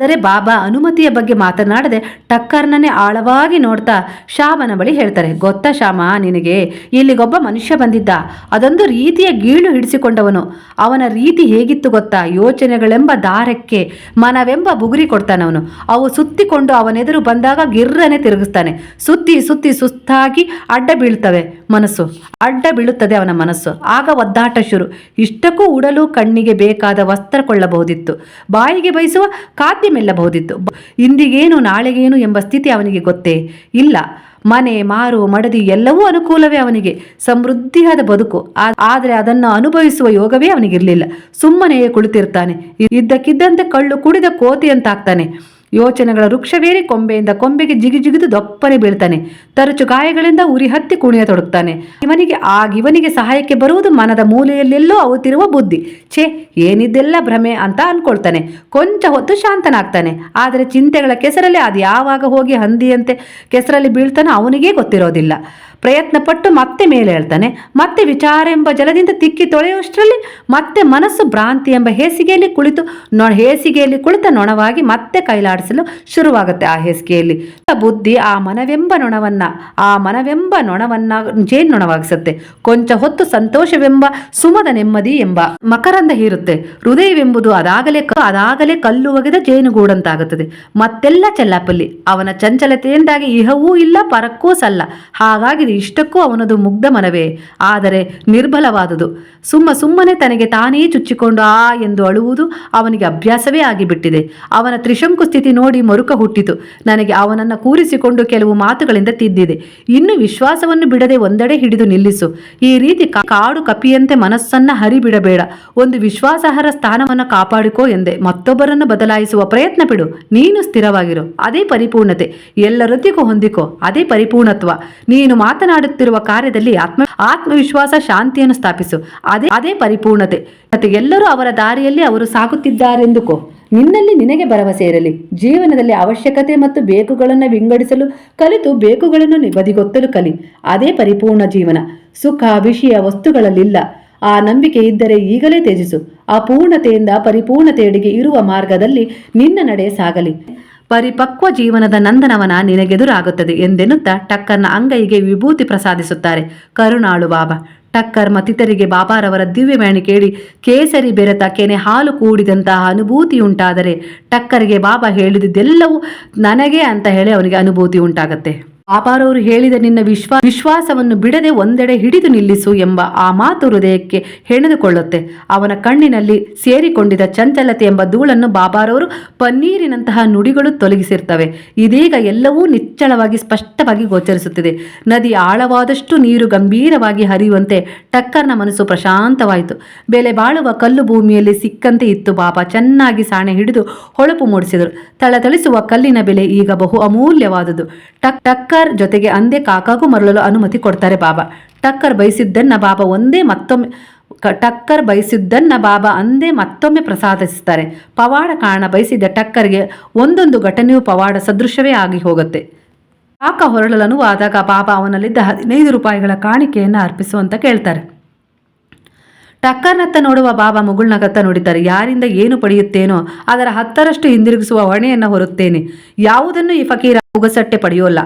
ಆದರೆ ಬಾಬಾ ಅನುಮತಿಯ ಬಗ್ಗೆ ಮಾತನಾಡದೆ ಟಕ್ಕರ್ನನ್ನೇ ಆಳವಾಗಿ ನೋಡ್ತಾ ಶ್ಯಾಮನ ಬಳಿ ಹೇಳ್ತಾರೆ, ಗೊತ್ತಾ ಶ್ಯಾಮ ನಿನಗೆ ಇಲ್ಲಿಗೊಬ್ಬ ಮನುಷ್ಯ ಬಂದಿದ್ದ. ಅದೊಂದು ರೀತಿಯ ಗೀಳು ಹಿಡಿಸಿಕೊಂಡವನು. ಅವನ ರೀತಿ ಹೇಗಿತ್ತು ಗೊತ್ತಾ? ಯೋಚನೆಗಳೆಂಬ ದಾರಕ್ಕೆ ಮನವೆಂಬ ಬುಗುರಿ ಕೊಡ್ತಾನವನು. ಅವು ಸುತ್ತಿಕೊಂಡು ಅವನೆದುರು ಬಂದಾಗ ಗಿರ್ರನೆ ತಿರುಗಿಸ್ತಾನೆ. ಸುತ್ತಿ ಸುತ್ತಿ ಸುಸ್ತಾಗಿ ಅಡ್ಡ ಬೀಳ್ತವೆ ಮನಸ್ಸು. ಅಡ್ಡ ಬೀಳುತ್ತದೆ ಅವನ ಮನಸ್ಸು. ಆಗ ಒದ್ದಾಟ ಶುರು. ಇಷ್ಟಕ್ಕೂ ಉಡಲು ಕಣ್ಣಿಗೆ ಬೇಕಾದ ವಸ್ತ್ರ ಕೊಳ್ಳಬಹುದಿತ್ತು. ಬಾಯಿಗೆ ಬಯಸುವ ಖಾದ್ಯ ಮೆಲ್ಲಬಹುದಿತ್ತು ಇಂದಿಗೇನು ನಾಳೆಗೇನು ಎಂಬ ಸ್ಥಿತಿ ಅವನಿಗೆ ಗೊತ್ತೇ ಇಲ್ಲ. ಮನೆ, ಮಾರು, ಮಡದಿ ಎಲ್ಲವೂ ಅನುಕೂಲವೇ ಅವನಿಗೆ. ಸಮೃದ್ಧಿಯಾದ ಬದುಕು. ಆದರೆ ಅದನ್ನು ಅನುಭವಿಸುವ ಯೋಗವೇ ಅವನಿಗಿರಲಿಲ್ಲ. ಸುಮ್ಮನೆಯೇ ಕುಳಿತಿರ್ತಾನೆ. ಇದ್ದಕ್ಕಿದ್ದಂತೆ ಕಳ್ಳು ಕುಡಿದ ಕೋತಿಯಂತಾಗ್ತಾನೆ ಯೋಚನೆಗಳ ವೃಕ್ಷವೇರಿ ಕೊಂಬೆಯಿಂದ ಕೊಂಬೆಗೆ ಜಿಗಿ ಜಿಗಿದು ದಪ್ಪನೆ ಬೀಳ್ತಾನೆ. ತರಚು ಗಾಯಗಳಿಂದ ಉರಿ ಹತ್ತಿ ಕುಣಿಯತೊಡಗ್ತಾನೆ ಇವನಿಗೆ ಆಗಿವನಿಗೆ ಸಹಾಯಕ್ಕೆ ಬರುವುದು ಮನದ ಮೂಲೆಯಲ್ಲೆಲ್ಲೋ ಅವತಿರುವ ಬುದ್ಧಿ. ಛೇ ಏನಿದೆಲ್ಲ ಭ್ರಮೆ ಅಂತ ಅನ್ಕೊಳ್ತಾನೆ. ಕೊಂಚ ಹೊತ್ತು ಶಾಂತನಾಗ್ತಾನೆ. ಆದರೆ ಚಿಂತೆಗಳ ಕೆಸರಲ್ಲಿ ಅದು ಯಾವಾಗ ಹೋಗಿ ಹಂದಿಯಂತೆ ಕೆಸರಲ್ಲಿ ಬೀಳ್ತಾನೋ ಅವನಿಗೇ ಗೊತ್ತಿರೋದಿಲ್ಲ. ಪ್ರಯತ್ನ ಪಟ್ಟು ಮತ್ತೆ ಮೇಲೆ ಹೇಳ್ತಾನೆ, ಮತ್ತೆ ವಿಚಾರ ಎಂಬ ಜಲದಿಂದ ತಿಕ್ಕಿ ತೊಳೆಯುವಷ್ಟರಲ್ಲಿ ಮತ್ತೆ ಮನಸ್ಸು ಭ್ರಾಂತಿ ಎಂಬ ಹೇಸಿಗೆಯಲ್ಲಿ ಕುಳಿತು ನೊ, ಹೇಸಿಗೆಯಲ್ಲಿ ಕುಳಿತ ನೊಣವಾಗಿ ಮತ್ತೆ ಕೈಲಾಡಿಸಲು ಶುರುವಾಗುತ್ತೆ ಆ ಹೇಸಿಗೆಯಲ್ಲಿ. ಬುದ್ಧಿ ಆ ಮನವೆಂಬ ನೊಣವನ್ನ, ಆ ಮನವೆಂಬ ನೊಣವನ್ನ ಜೇನ್ನೊಣವಾಗಿಸುತ್ತೆ ಕೊಂಚ ಹೊತ್ತು ಸಂತೋಷವೆಂಬ ಸುಮದ ನೆಮ್ಮದಿ ಎಂಬ ಮಕರಂದ ಹೀರುತ್ತೆ. ಹೃದಯವೆಂಬುದು ಅದಾಗಲೇ ಅದಾಗಲೇ ಕಲ್ಲು ಒಗೆದ ಜೇನುಗೂಡಂತಾಗುತ್ತದೆ. ಮತ್ತೆಲ್ಲ ಚೆಲ್ಲಾಪಲ್ಲಿ, ಅವನ ಚಂಚಲತೆಯಿಂದಾಗಿ ಇಹವೂ ಇಲ್ಲ, ಪರಕ್ಕೂ ಸಲ್ಲ. ಹಾಗಾಗಿ ಇಷ್ಟಕ್ಕೂ ಅವನದು ಮುಗ್ಧ ಮನವೇ. ಆದರೆ ನಿರ್ಬಲವಾದುದು. ಸುಮ್ಮ ಸುಮ್ಮನೆ ತನಗೆ ತಾನೇ ಚುಚ್ಚಿಕೊಂಡು ಆ ಎಂದು ಅಳುವುದು ಅವನಿಗೆ ಅಭ್ಯಾಸವೇ ಆಗಿಬಿಟ್ಟಿದೆ. ಅವನ ತ್ರಿಶಂಕು ಸ್ಥಿತಿ ನೋಡಿ ಮರುಕ ಹುಟ್ಟಿತು. ನನಗೆ ಅವನನ್ನು ಕೂರಿಸಿಕೊಂಡು ಕೆಲವು ಮಾತುಗಳಿಂದ ತಿದ್ದಿದೆ. ಇನ್ನು ವಿಶ್ವಾಸವನ್ನು ಬಿಡದೆ ಒಂದೆಡೆ ಹಿಡಿದು ನಿಲ್ಲಿಸು. ಈ ರೀತಿ ಕಾಡು ಕಪಿಯಂತೆ ಮನಸ್ಸನ್ನ ಹರಿಬಿಡಬೇಡ. ಒಂದು ವಿಶ್ವಾಸಾರ್ಹ ಸ್ಥಾನವನ್ನು ಕಾಪಾಡಿಕೋ ಎಂದೆ. ಮತ್ತೊಬ್ಬರನ್ನು ಬದಲಾಯಿಸುವ ಪ್ರಯತ್ನ ಬಿಡು. ನೀನು ಸ್ಥಿರವಾಗಿರು. ಅದೇ ಪರಿಪೂರ್ಣತೆ. ಎಲ್ಲರೊಂದಿಗೂ ಹೊಂದಿಕೋ. ಅದೇ ಪರಿಪೂರ್ಣತ್ವ. ನೀನು ಮಾತನಾಡುತ್ತಿರುವ ಕಾರ್ಯದಲ್ಲಿ ಆತ್ಮ ಆತ್ಮವಿಶ್ವಾಸ, ಶಾಂತಿಯನ್ನು ಸ್ಥಾಪಿಸು. ಅದೇ ಅದೇ ಪರಿಪೂರ್ಣತೆ. ಮತ್ತೆ ಎಲ್ಲರೂ ಅವರ ದಾರಿಯಲ್ಲಿ ಅವರು ಸಾಗುತ್ತಿದ್ದಾರೆಂದುಕೋ ನಿನ್ನಲ್ಲಿ ನಿನಗೆ ಭರವಸೆ ಇರಲಿ. ಜೀವನದಲ್ಲಿ ಅವಶ್ಯಕತೆ ಮತ್ತು ಬೇಕುಗಳನ್ನು ವಿಂಗಡಿಸಲು ಕಲಿತು ಬೇಕುಗಳನ್ನು ಬದಿಗೊತ್ತಲು ಕಲಿ. ಅದೇ ಪರಿಪೂರ್ಣ ಜೀವನ. ಸುಖ, ವಿಷಯ, ವಸ್ತುಗಳಲ್ಲಿಲ್ಲ. ಆ ನಂಬಿಕೆ ಇದ್ದರೆ ಈಗಲೇ ತ್ಯಜಿಸು. ಅಪೂರ್ಣತೆಯಿಂದ ಪರಿಪೂರ್ಣತೆಯೆಡೆಗೆ ಇರುವ ಮಾರ್ಗದಲ್ಲಿ ನಿನ್ನ ನಡೆ ಸಾಗಲಿ. ಪರಿಪಕ್ವ ಜೀವನದ ನಂದನವನ ನಿನಗೆದುರಾಗುತ್ತದೆ ಎಂದೆನ್ನುತ್ತಾ ಟಕ್ಕರ್ನ ಅಂಗೈಗೆ ವಿಭೂತಿ ಪ್ರಸಾದಿಸುತ್ತಾರೆ. ಕರುಣಾಳು ಬಾಬಾ. ಟಕ್ಕರ್ ಮತ್ತಿತರಿಗೆ ಬಾಬಾರವರ ದಿವ್ಯವಾಣಿ ಕೇಳಿ, ಕೇಸರಿ ಬೆರೆತ ಕೆನೆ ಹಾಲು ಕೂಡಿದಂತಹ ಅನುಭೂತಿ ಉಂಟಾದರೆ ಟಕ್ಕರ್ಗೆ ಬಾಬಾ ಹೇಳಿದ್ದೆಲ್ಲವೂ ನನಗೆ ಅಂತ ಹೇಳಿ ಅವನಿಗೆ ಅನುಭೂತಿ ಉಂಟಾಗತ್ತೆ ಬಾಬಾರವರು ಹೇಳಿದ ನಿನ್ನ ವಿಶ್ವ, ವಿಶ್ವಾಸವನ್ನು ಬಿಡದೆ ಒಂದೆಡೆ ಹಿಡಿದು ನಿಲ್ಲಿಸು ಎಂಬ ಆ ಮಾತು ಹೃದಯಕ್ಕೆ ಹೆಣೆದುಕೊಳ್ಳುತ್ತೆ. ಅವನ ಕಣ್ಣಿನಲ್ಲಿ ಸೇರಿಕೊಂಡಿದ್ದ ಚಂಚಲತೆ ಎಂಬ ಧೂಳನ್ನು ಬಾಬಾರವರು ಪನ್ನೀರಿನಂತಹ ನುಡಿಗಳು ತೊಲಗಿಸಿರ್ತವೆ. ಇದೀಗ ಎಲ್ಲವೂ ನಿಚ್ಚಳವಾಗಿ ಸ್ಪಷ್ಟವಾಗಿ ಗೋಚರಿಸುತ್ತಿದೆ. ನದಿ ಆಳವಾದಷ್ಟು ನೀರು ಗಂಭೀರವಾಗಿ ಹರಿಯುವಂತೆ ಟಕ್ಕರ್ನ ಮನಸ್ಸು ಪ್ರಶಾಂತವಾಯಿತು. ಬೆಲೆ ಬಾಳುವ ಕಲ್ಲು ಭೂಮಿಯಲ್ಲಿ ಸಿಕ್ಕಂತೆ ಇತ್ತು ಬಾಬಾ. ಚೆನ್ನಾಗಿ ಸಾಣೆ ಹಿಡಿದು ಹೊಳಪು ಮೂಡಿಸಿದರು. ತಳತಳಿಸುವ ಕಲ್ಲಿನ ಬೆಲೆ ಈಗ ಬಹು ಅಮೂಲ್ಯವಾದುದು. ಟಕ್ ಟಕ್ಕರ್ ಜೊತೆಗೆ ಅಂದೆ ಕಾಕಾಗೂ ಮರಳಲು ಅನುಮತಿ ಕೊಡ್ತಾರೆ ಬಾಬಾ. ಟಕ್ಕರ್ ಬಯಸಿದ್ದನ್ನ ಬಾಬಾ ಒಂದೇ ಮತ್ತೊಮ್ಮೆ ಟಕ್ಕರ್ ಬಯಸಿದ್ದನ್ನ ಬಾಬಾ ಅಂದೇ ಮತ್ತೊಮ್ಮೆ ಪ್ರಸಾದಿಸ್ತಾರೆ. ಪವಾಡ ಕಾರಣ ಬಯಸಿದ್ದ ಟಕ್ಕರ್ಗೆ ಒಂದೊಂದು ಘಟನೆಯು ಪವಾಡ ಸದೃಶವೇ ಆಗಿ ಹೋಗುತ್ತೆ. ಕಾಕ ಹೊರಳಲು ಅನುವಾದಾಗ ಬಾಬಾ ಅವನಲ್ಲಿದ್ದ ಹದಿನೈದು ರೂಪಾಯಿಗಳ ಕಾಣಿಕೆಯನ್ನು ಅರ್ಪಿಸುವಂತ ಕೇಳ್ತಾರೆ. ಟಕ್ಕರ್ನತ್ತ ನೋಡುವ ಬಾಬಾ ಮುಗುಳ್ನಗತ್ತ ನೋಡಿದ್ದಾರೆ. ಯಾರಿಂದ ಏನು ಪಡೆಯುತ್ತೇನೋ ಅದರ ಹತ್ತರಷ್ಟು ಹಿಂದಿರುಗಿಸುವ ಹೊಣೆಯನ್ನು ಹೊರುತ್ತೇನೆ. ಯಾವುದನ್ನು ಈ ಫಕೀರ ಉಗಸಟ್ಟೆ ಪಡೆಯೋಲ್ಲ.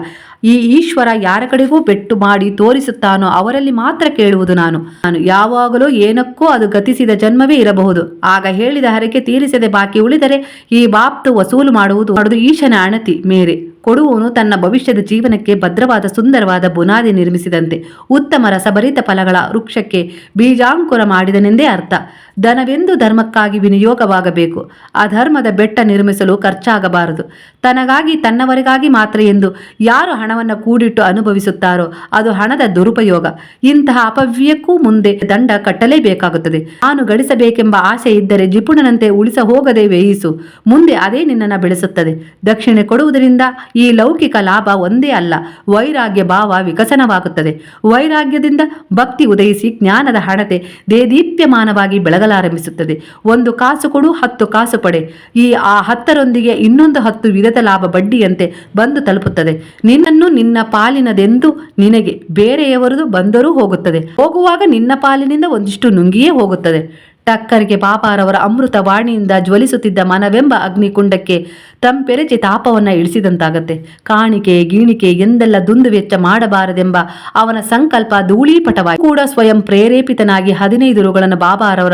ಈ ಈಶ್ವರ ಯಾರ ಕಡೆಗೂ ಬೆಟ್ಟು ಮಾಡಿ ತೋರಿಸುತ್ತಾನೋ ಅವರಲ್ಲಿ ಮಾತ್ರ ಕೇಳುವುದು ನಾನು. ನಾನು ಯಾವಾಗಲೂ ಏನಕ್ಕೋ ಅದು ಗತಿಸಿದ ಜನ್ಮವೇ ಇರಬಹುದು. ಆಗ ಹೇಳಿದ ಹರಕೆ ತೀರಿಸದೆ ಬಾಕಿ ಉಳಿದರೆ ಈ ಬಾಪ್ತು ವಸೂಲು ಮಾಡುವುದು ಮಾಡುವುದು ಈಶನ ಅಣತಿ ಮೇರೆ. ಕೊಡುವವನು ತನ್ನ ಭವಿಷ್ಯದ ಜೀವನಕ್ಕೆ ಭದ್ರವಾದ ಸುಂದರವಾದ ಬುನಾದಿ ನಿರ್ಮಿಸಿದಂತೆ ಉತ್ತಮ ರಸಭರಿತ ಫಲಗಳ ವೃಕ್ಷಕ್ಕೆ ಬೀಜಾಂಕುರ ಮಾಡಿದನೆಂದೇ ಅರ್ಥ. ಧನವೆಂದು ಧರ್ಮಕ್ಕಾಗಿ ವಿನಿಯೋಗವಾಗಬೇಕು. ಅಧರ್ಮದ ಬೆಟ್ಟ ನಿರ್ಮಿಸಲು ಖರ್ಚಾಗಬಾರದು. ತನಗಾಗಿ ತನ್ನವರಿಗಾಗಿ ಮಾತ್ರ ಎಂದು ಯಾರು ಹಣವನ್ನು ಕೂಡಿಟ್ಟು ಅನುಭವಿಸುತ್ತಾರೋ ಅದು ಹಣದ ದುರುಪಯೋಗ. ಇಂತಹ ಅಪವ್ಯಕ್ಕೂ ಮುಂದೆ ದಂಡ ಕಟ್ಟಲೇಬೇಕಾಗುತ್ತದೆ. ನಾನು ಗಳಿಸಬೇಕೆಂಬ ಆಸೆ ಇದ್ದರೆ ಜಿಪುಣನಂತೆ ಉಳಿಸ ಹೋಗದೆ ವೇಯಿಸು ಮುಂದೆ ಅದೇ ನಿನ್ನನ್ನು ಬೆಳೆಸುತ್ತದೆ. ದಕ್ಷಿಣೆ ಕೊಡುವುದರಿಂದ ಈ ಲೌಕಿಕ ಲಾಭ ಒಂದೇ ಅಲ್ಲ, ವೈರಾಗ್ಯ ಭಾವ ವಿಕಸನವಾಗುತ್ತದೆ. ವೈರಾಗ್ಯದಿಂದ ಭಕ್ತಿ ಉದಯಿಸಿ ಜ್ಞಾನದ ಹಣತೆ ದೇದೀಪ್ಯಮಾನವಾಗಿ ಬೆಳಗಲಾರಂಭಿಸುತ್ತದೆ. ಒಂದು ಕಾಸು ಕೊಡು, ಹತ್ತು ಕಾಸು ಪಡೆ. ಈ ಆ ಹತ್ತರೊಂದಿಗೆ ಇನ್ನೊಂದು ಹತ್ತು ವಿಧದ ಲಾಭ ಬಡ್ಡಿಯಂತೆ ಬಂದು ತಲುಪುತ್ತದೆ. ನಿನ್ನನ್ನು ನಿನ್ನ ಪಾಲಿನದೆಂದು ನಿನಗೆ ಬೇರೆಯವರದು ಬಂದರೂ ಹೋಗುತ್ತದೆ. ಹೋಗುವಾಗ ನಿನ್ನ ಪಾಲಿನಿಂದ ಒಂದಿಷ್ಟು ನುಂಗಿಯೇ ಹೋಗುತ್ತದೆ. ಟಕ್ಕರಿಗೆ ಬಾಬಾರವರ ಅಮೃತ ವಾಣಿಯಿಂದ ಜ್ವಲಿಸುತ್ತಿದ್ದ ಮನವೆಂಬ ಅಗ್ನಿಕುಂಡಕ್ಕೆ ತಂಪೆರಚಿ ತಾಪವನ್ನು ಇಳಿಸಿದಂತಾಗತ್ತೆ. ಕಾಣಿಕೆ, ಗೀಣಿಕೆ ಎಂದೆಲ್ಲ ದುಂದು ವೆಚ್ಚ ಮಾಡಬಾರದೆಂಬ ಅವನ ಸಂಕಲ್ಪ ಧೂಳೀಪಟವಾಗಿ ಕೂಡ ಸ್ವಯಂ ಪ್ರೇರೇಪಿತನಾಗಿ ಹದಿನೈದು ರುಗಳನ್ನು ಬಾಬಾರವರ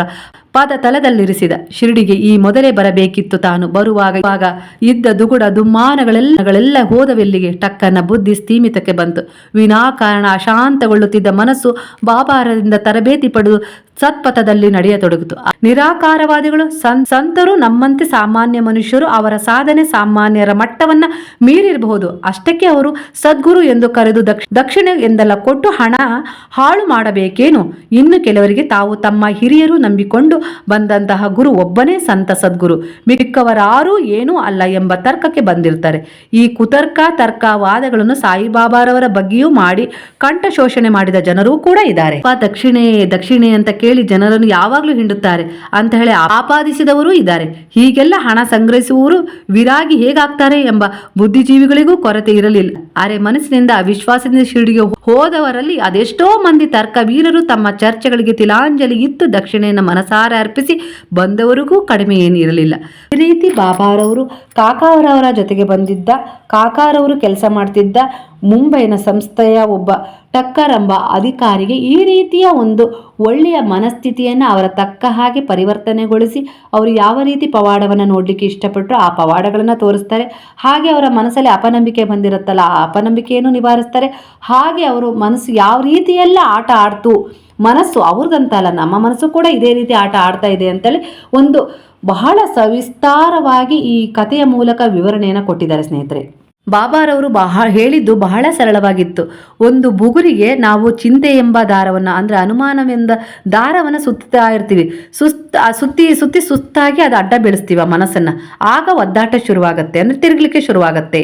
ಪಾದ ತಲದಲ್ಲಿರಿಸಿದ ಶಿರಡಿಗೆ ಈ ಮೊದಲೇ ಬರಬೇಕಿತ್ತು ತಾನು. ಬರುವಾಗ ಇವಾಗ ಇದ್ದ ದುಗುಡ ದುಮ್ಮಾನಗಳೆಲ್ಲಗಳೆಲ್ಲ ಹೋದವೆಲ್ಲಿಗೆ? ಟಕ್ಕನ ಬುದ್ಧಿ ಸ್ಥೀಮಿತಕ್ಕೆ ಬಂತು. ವಿನಾಕಾರಣ ಅಶಾಂತಗೊಳ್ಳುತ್ತಿದ್ದ ಮನಸ್ಸು ಬಾಬಾರದಿಂದ ತರಬೇತಿ ಪಡೆದು ಸತ್ಪಥದಲ್ಲಿ ನಡೆಯತೊಡಗಿತು. ನಿರಾಕಾರವಾದಿಗಳು ಸಂತರು ನಮ್ಮಂತೆ ಸಾಮಾನ್ಯ ಮನುಷ್ಯರು ಅವರ ಸಾಧನೆ ಸಾಮಾನ್ಯರ ಮಟ್ಟವನ್ನ ಮೀರಿರಬಹುದು. ಅಷ್ಟಕ್ಕೆ ಅವರು ಸದ್ಗುರು ಎಂದು ಕರೆದು ದಕ್ಷ, ದಕ್ಷಿಣ ಎಂದೆಲ್ಲ ಕೊಟ್ಟು ಹಣ ಹಾಳು ಮಾಡಬೇಕೇನು? ಇನ್ನು ಕೆಲವರಿಗೆ ತಾವು ತಮ್ಮ ಹಿರಿಯರು ನಂಬಿಕೊಂಡು ಬಂದಂತಹ ಗುರು ಒಬ್ಬನೇ ಸಂತ ಸದ್ಗುರು. ಮಿಕ್ಕವರಾರೂ ಏನೂ ಅಲ್ಲ ಎಂಬ ತರ್ಕಕ್ಕೆ ಬಂದಿರ್ತಾರೆ. ಈ ಕುತರ್ಕ, ತರ್ಕ ವಾದಗಳನ್ನು ಸಾಯಿಬಾಬಾರವರ ಬಗ್ಗೆಯೂ ಮಾಡಿ ಕಂಠ ಶೋಷಣೆ ಮಾಡಿದ ಜನರೂ ಕೂಡ ಇದ್ದಾರೆ. ದಕ್ಷಿಣೆ ದಕ್ಷಿಣೆ ಅಂತ ಕೇಳಿ ಜನರನ್ನು ಯಾವಾಗಲೂ ಹಿಂಡುತ್ತಾರೆ. ಅಂತ ಹೇಳಿ ಆಪಾದಿಸಿದವರು ಇದ್ದಾರೆ. ಹೀಗೆಲ್ಲ ಹಣ ಸಂಗ್ರಹಿಸುವವರು ವಿರಾಗಿ ಹೇಗಾಗ್ತಾರೆ ಎಂಬ ಬುದ್ಧಿಜೀವಿಗಳಿಗೂ ಕೊರತೆ ಇರಲಿಲ್ಲ. ಅರೆ ಮನಸ್ಸಿನಿಂದ ಅವಿಶ್ವಾಸದಿಂದ ಶಿರಡಿಗೆ ಹೋದವರಲ್ಲಿ ಅದೆಷ್ಟೋ ಮಂದಿ ತರ್ಕ ವೀರರು ತಮ್ಮ ಚರ್ಚೆಗಳಿಗೆ ತಿಲಾಂಜಲಿ ಇತ್ತು ದಕ್ಷಿಣೆಯನ್ನು ಮನಸಾರ ಅರ್ಪಿಸಿ ಬಂದವರಿಗೂ ಕಡಿಮೆ ಏನಿರಲಿಲ್ಲ ಈ ರೀತಿ ಬಾಬಾರವರು, ಕಾಕಾರವರ ಜೊತೆಗೆ ಬಂದಿದ್ದ, ಕಾಕಾರವರು ಕೆಲಸ ಮಾಡ್ತಿದ್ದ ಮುಂಬೈನ ಸಂಸ್ಥೆಯ ಒಬ್ಬ ಟಕ್ಕರ್ ಅಧಿಕಾರಿಗೆ ಈ ರೀತಿಯ ಒಂದು ಒಳ್ಳೆಯ ಮನಸ್ಥಿತಿಯನ್ನು ಅವರ ತಕ್ಕ ಹಾಗೆ ಪರಿವರ್ತನೆಗೊಳಿಸಿ ಅವರು ಯಾವ ರೀತಿ ಪವಾಡವನ್ನು ನೋಡಲಿಕ್ಕೆ ಇಷ್ಟಪಟ್ಟರು ಆ ಪವಾಡಗಳನ್ನು ತೋರಿಸ್ತಾರೆ. ಹಾಗೆ ಅವರ ಮನಸ್ಸಲ್ಲಿ ಅಪನಂಬಿಕೆ ಬಂದಿರುತ್ತಲ್ಲ, ಆ ಅಪನಂಬಿಕೆಯನ್ನು ನಿವಾರಿಸ್ತಾರೆ. ಹಾಗೆ ಅವರು ಮನಸ್ಸು ಯಾವ ರೀತಿಯೆಲ್ಲ ಆಟ ಆಡ್ತು, ಮನಸ್ಸು ಅವ್ರಿಗಂತಲ್ಲ ನಮ್ಮ ಮನಸ್ಸು ಕೂಡ ಇದೇ ರೀತಿ ಆಟ ಆಡ್ತಾ ಇದೆ ಅಂತೇಳಿ ಒಂದು ಬಹಳ ಸವಿಸ್ತಾರವಾಗಿ ಈ ಕಥೆಯ ಮೂಲಕ ವಿವರಣೆಯನ್ನು ಕೊಟ್ಟಿದ್ದಾರೆ ಸ್ನೇಹಿತರೆ. ಬಾಬಾರವರು ಬಹ ಹೇಳಿದ್ದು ಬಹಳ ಸರಳವಾಗಿತ್ತು. ಒಂದು ಬುಗುರಿಗೆ ನಾವು ಚಿಂತೆ ಎಂಬ ದಾರವನ್ನು, ಅಂದರೆ ಅನುಮಾನವೆಂದ ದಾರವನ್ನು ಸುತ್ತಾ ಇರ್ತೀವಿ. ಸುಸ್ತ ಸುತ್ತಿ ಸುತ್ತಿ ಸುಸ್ತಾಗಿ ಅದು ಅಡ್ಡ ಬೆಳೆಸ್ತೀವಿ ಮನಸ್ಸನ್ನು. ಆಗ ಒದ್ದಾಟ ಶುರುವಾಗುತ್ತೆ, ಅಂದರೆ ತಿರುಗಲಿಕ್ಕೆ ಶುರುವಾಗುತ್ತೆ.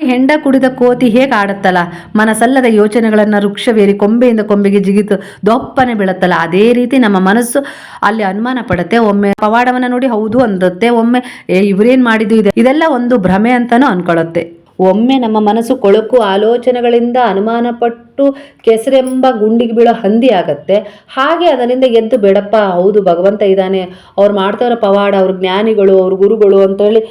ಹೆಂಡ ಕುಡಿದ ಕೋತಿ ಹೇಗೆ ಆಡುತ್ತಲ್ಲ? ಮನಸ್ಸಲ್ಲದ ಯೋಚನೆಗಳನ್ನು ವೃಕ್ಷವೇರಿ ಕೊಂಬೆಯಿಂದ ಕೊಂಬೆಗೆ ಜಿಗಿತು ದೊಪ್ಪನೆ ಬೀಳುತ್ತಲ್ಲ. ಅದೇ ರೀತಿ ನಮ್ಮ ಮನಸ್ಸು ಅಲ್ಲಿ ಅನುಮಾನ ಪಡುತ್ತೆ, ಒಮ್ಮೆ ಪವಾಡವನ್ನ ನೋಡಿ ಹೌದು ಅಂದುತ್ತೆ, ಒಮ್ಮೆ ಇವ್ರೇನ್ ಮಾಡಿದ್ದು? ಇದೆ. ಇದೆಲ್ಲ ಒಂದು ಭ್ರಮೆ ಅಂತಾನೂ ಅನ್ಕೊಳ್ಳುತ್ತೆ ಒಮ್ಮೆ ನಮ್ಮ ಮನಸ್ಸು ಕೊಳಕು ಆಲೋಚನೆಗಳಿಂದ ಅನುಮಾನಪಟ್ಟು ಕೆಸರೆಂಬ ಗುಂಡಿಗೆ ಬೀಳೋ ಹಂದಿ ಆಗತ್ತೆ. ಹಾಗೆ ಅದರಿಂದ ಎದ್ದು ಬೇಡಪ್ಪ, ಹೌದು, ಭಗವಂತ ಇದ್ದಾನೆ. ಅವ್ರು ಮಾಡ್ತಾರ ಪವಾಡ, ಅವ್ರ ಜ್ಞಾನಿಗಳು, ಅವ್ರ ಗುರುಗಳು ಅಂತೇಳಿ ಹೇಳಿ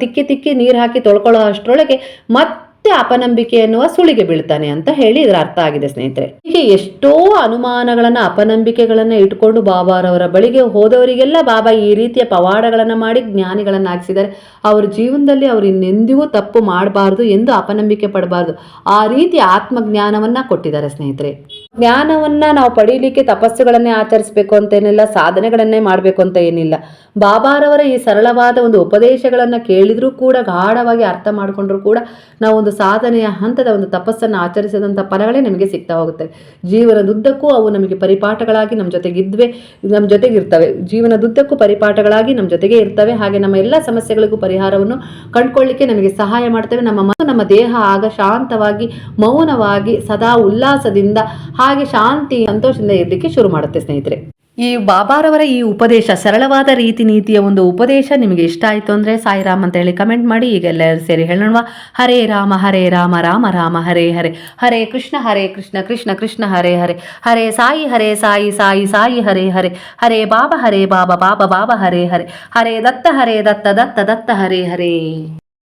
ತಿಕ್ಕಿ ತಿಕ್ಕಿ ನೀರು ಹಾಕಿ ತೊಳ್ಕೊಳ್ಳೋ ಅಷ್ಟರೊಳಗೆ ಮತ್ತೆ ಅಪನಂಬಿಕೆ ಎನ್ನುವ ಸುಳಿಗೆ ಬೀಳ್ತಾನೆ ಅಂತ ಹೇಳಿ ಇದರ ಅರ್ಥ ಆಗಿದೆ ಸ್ನೇಹಿತರೆ. ಹೀಗೆ ಎಷ್ಟೋ ಅನುಮಾನಗಳನ್ನ, ಅಪನಂಬಿಕೆಗಳನ್ನ ಇಟ್ಕೊಂಡು ಬಾಬಾರವರ ಬಳಿಗೆ ಹೋದವರಿಗೆಲ್ಲ ಬಾಬಾ ಈ ರೀತಿಯ ಪವಾಡಗಳನ್ನ ಮಾಡಿ ಜ್ಞಾನಿಗಳನ್ನ ಹಾಕಿಸಿದ್ದಾರೆ. ಅವ್ರ ಜೀವನದಲ್ಲಿ ಅವ್ರು ಇನ್ನೆಂದಿಗೂ ತಪ್ಪು ಮಾಡಬಾರದು ಎಂದು ಅಪನಂಬಿಕೆ ಪಡಬಾರ್ದು. ಆ ರೀತಿ ಆತ್ಮಜ್ಞಾನವನ್ನ ಕೊಟ್ಟಿದ್ದಾರೆ ಸ್ನೇಹಿತರೆ. ಜ್ಞಾನವನ್ನ ನಾವು ಪಡೀಲಿಕ್ಕೆ ತಪಸ್ಸುಗಳನ್ನೇ ಆಚರಿಸಬೇಕು ಅಂತೇನಿಲ್ಲ ಸಾಧನೆಗಳನ್ನೇ ಮಾಡಬೇಕು ಅಂತ ಏನಿಲ್ಲ. ಬಾಬಾರವರ ಈ ಸರಳವಾದ ಒಂದು ಉಪದೇಶಗಳನ್ನ ಕೇಳಿದರೂ ಕೂಡ, ಗಾಢವಾಗಿ ಅರ್ಥ ಮಾಡಿಕೊಂಡ್ರು ಕೂಡ ನಾವು ಒಂದು ಸಾಧನೆಯ ಹಂತದ ಒಂದು ತಪಸ್ಸನ್ನು ಆಚರಿಸಿದಂಥ ಫಲಗಳೇ ನಮಗೆ ಸಿಗ್ತಾ ಹೋಗುತ್ತೆ. ಜೀವನದುದ್ದಕ್ಕೂ ಅವು ನಮಗೆ ಪರಿಪಾಠಗಳಾಗಿ ನಮ್ಮ ಜೊತೆಗಿದ್ವೆ ನಮ್ಮ ಜೊತೆಗೆ ಇರ್ತವೆ. ಜೀವನದುದ್ದಕ್ಕೂ ಪರಿಪಾಠಗಳಾಗಿ ನಮ್ಮ ಜೊತೆಗೆ ಇರ್ತವೆ. ಹಾಗೆ ನಮ್ಮ ಎಲ್ಲ ಸಮಸ್ಯೆಗಳಿಗೂ ಪರಿಹಾರವನ್ನು ಕಂಡುಕೊಳ್ಳಿಕ್ಕೆ ನಮಗೆ ಸಹಾಯ ಮಾಡ್ತವೆ. ನಮ್ಮ ಮನಸ್ಸು ನಮ್ಮ ದೇಹ ಆಗ ಶಾಂತವಾಗಿ, ಮೌನವಾಗಿ, ಸದಾ ಉಲ್ಲಾಸದಿಂದ ಹಾಗೆ ಶಾಂತಿ, ಸಂತೋಷದಿಂದ ಇರಲಿಕ್ಕೆ ಶುರು ಮಾಡುತ್ತೆ ಸ್ನೇಹಿತರೆ. ಈ ಬಾಬಾರವರ ಈ ಉಪದೇಶ, ಸರಳವಾದ ರೀತಿ ನೀತಿಯ ಒಂದು ಉಪದೇಶ ನಿಮಗೆ ಇಷ್ಟ ಆಯಿತು ಅಂದರೆ ಸಾಯಿರಾಮ್ ಅಂತ ಹೇಳಿ ಕಮೆಂಟ್ ಮಾಡಿ. ಈಗ ಎಲ್ಲರೂ ಸೇರಿ ಹೇಳೋಣ ಹರೇ ರಾಮ ಹರೇ ರಾಮ ರಾಮ ರಾಮ, ಹರೇ ಹರೇ. ಹರೇ ಕೃಷ್ಣ ಹರೇ ಕೃಷ್ಣ ಕೃಷ್ಣ ಕೃಷ್ಣ, ಹರೇ ಹರೇ. ಹರೇ ಸಾಯಿ ಹರೇ ಸಾಯಿ ಸಾಯಿ ಸಾಯಿ, ಹರೇ ಹರೇ. ಹರೇ ಬಾಬಾ ಹರೇ ಬಾಬಾ ಬಾಬಾ ಬಾಬಾ, ಹರೇ ಹರೇ. ಹರೇ ದತ್ತ ಹರೇ ದತ್ತ ದತ್ತ ದತ್ತ, ಹರೇ ಹರೇ.